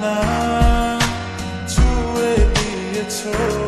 하나 주의 빛에 쳐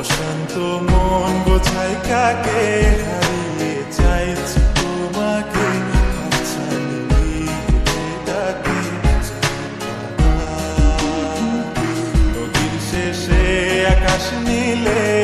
অশান্ত মন বোঝাই কাকে হারিয়ে চাইছি তোমাকে? নদীর শেষে আকাশ নীলে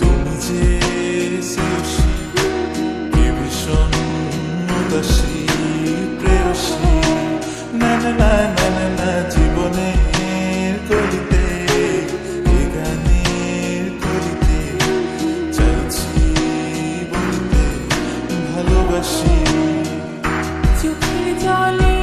তুমি যে না জীবনের ভালোবাসি। চোখে জলে